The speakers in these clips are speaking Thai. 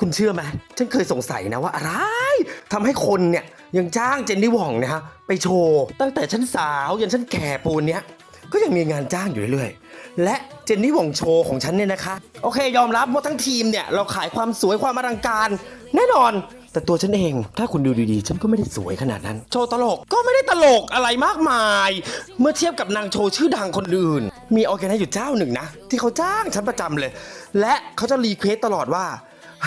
คุณเชื่อไหมฉันเคยสงสัยนะว่าอะไรทำให้คนเนี่ยยังจ้างเจนนี่หว่องนะฮะไปโชว์ตั้งแต่ฉันสาวยันฉันแก่ปูนเนี้ยก็ยังมีงานจ้างอยู่เรื่อยๆ และเจนนี่หว่องโชว์ของฉันเนี่ยนะคะ โอเค ยอมรับว่าทั้งทีมเนี่ยเราขายความสวยความอลังการ แน่นอน แต่ตัวฉันเอง ถ้าคุณดูดีๆ ฉันก็ไม่ได้สวยขนาดนั้น โชว์ตลกก็ไม่ได้ตลกอะไรมากมาย เมื่อเทียบกับนางโชว์ชื่อดังคนอื่น มีออร์แกไนซ์อยู่เจ้าหนึ่งนะ ที่เขาจ้างฉันประจำเลย และเขาจะรีเควสตลอดว่า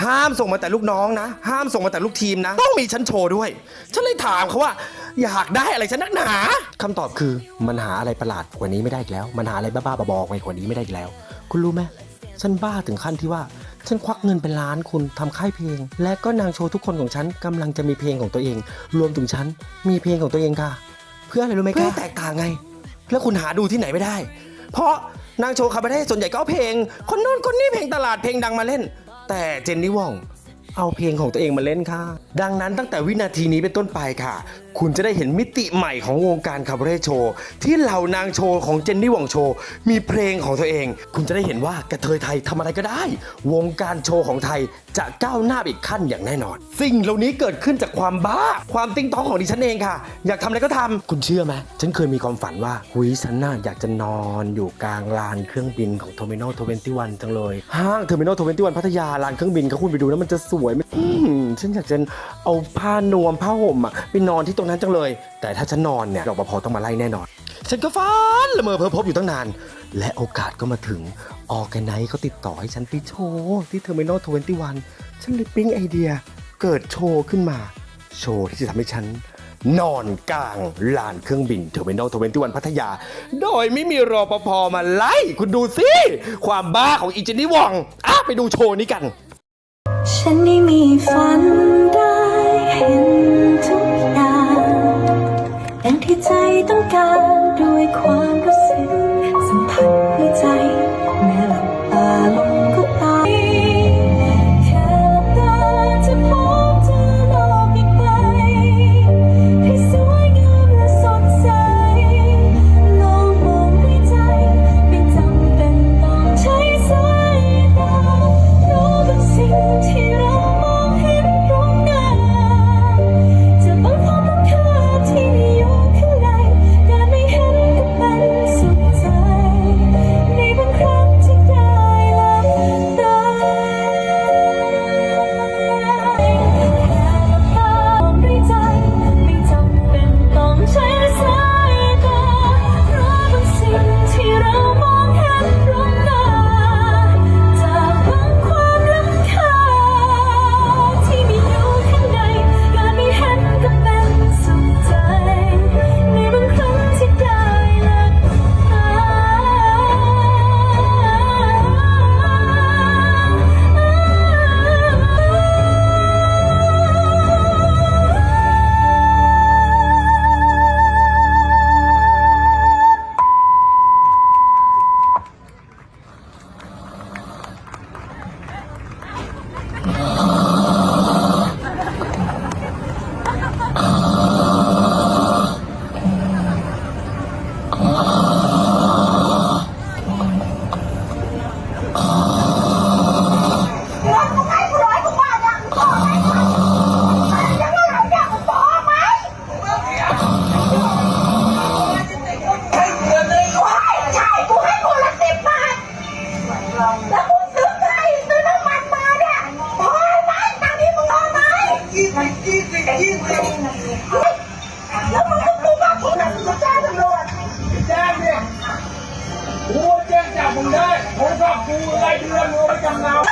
ห้ามส่งมาแต่ลูกน้องนะ ห้ามส่งมาแต่ลูกทีมนะ ต้องมีฉันโชว์ด้วย ฉันเลยถามเขาว่า อยากได้อะไรฉันนักหนาคำตอบคือมันหาอะไรประหลาดกว่านี้ไม่ได้อีกแล้ว มันหาอะไรบ้าๆบอๆไปกว่านี้ไม่ได้อีกแล้ว คุณรู้ไหมฉันบ้าถึงขั้นที่ว่า ฉันควักเงินเป็นล้านคุณทำค่ายเพลง และก็นางโชว์ทุกคนของฉันกำลังจะมีเพลงของตัวเอง รวมถึงฉันมีเพลงของตัวเองค่ะ เพื่ออะไรรู้ไหมคะเพื่อแตกต่างไง แล้วคุณหาดูที่ไหนไม่ได้ เพราะนางโชว์คาบาเร่ส่วนใหญ่ก็เอาเพลง คนนู้นคนนี้เพลงตลาดเพลงดังมาเล่น แต่เจนนี่ว่องเอาเพลงของตัวเองมาเล่นค่ะ ดังนั้นตั้งแต่วินาทีนี้เป็นต้นไปค่ะ คุณจะได้เห็นมิติใหม่ของวงการคาบาเร่โชว์ที่เหล่านางโชว์ของเจนนี่หว่องโชว์มีเพลงของตัวเอง คุณจะได้เห็นว่ากระเทยไทยทำอะไรก็ได้ วงการโชว์ของไทยจะก้าวหน้าอีกขั้นอย่างแน่นอน สิ่งเหล่านี้เกิดขึ้นจากความบ้า ความติ้งต้องของดิฉันเองค่ะ อยากทำอะไรก็ทำคุณเชื่อไหมฉันเคยมีความฝันว่าหุยฉันน่าอยากจะนอนอยู่กลางลานเครื่องบินของโทมิโนทเวนตี้วันจังเลยห้างเทอร์มินอลทเวนตี้วันพัทยาลานเครื่องบินก็คุณไปดูนะมันจะสวยไหมอืม ฉันอยากจะเอาผ้านวมผ้าห่มอะไปนอนที่ตรงนั้นจังเลย แต่ถ้าฉันนอนเนี่ยรปภต้องมาไล่แน่นอน ฉันก็ฝันละเมอเพ้อพบอยู่ตั้งนาน และโอกาสก็มาถึงออแกไนเขาติดต่อให้ฉันไปโชว์ที่เทอร์มินอลทเวนตี้วันฉันเลยปิ๊งไอเดียเกิดโชว์ขึ้นมา โชว์ที่จะทำให้ฉันนอนกลางลานเครื่องบินเทอร์มินอลทเวนตี้วันพัทยา โดยไม่มีรอปภมาไล่ คุณดูสิ ความบ้าของอีเจนนี่วองอะไปดูโชว์นี้กัน ฉันได้มีฝันได้เห็นทุกอย่างอย่างที่ใจต้องการด้วยความรู้สึกสัมผัสหัวใจ mua ai đưa mua mấy trăm nào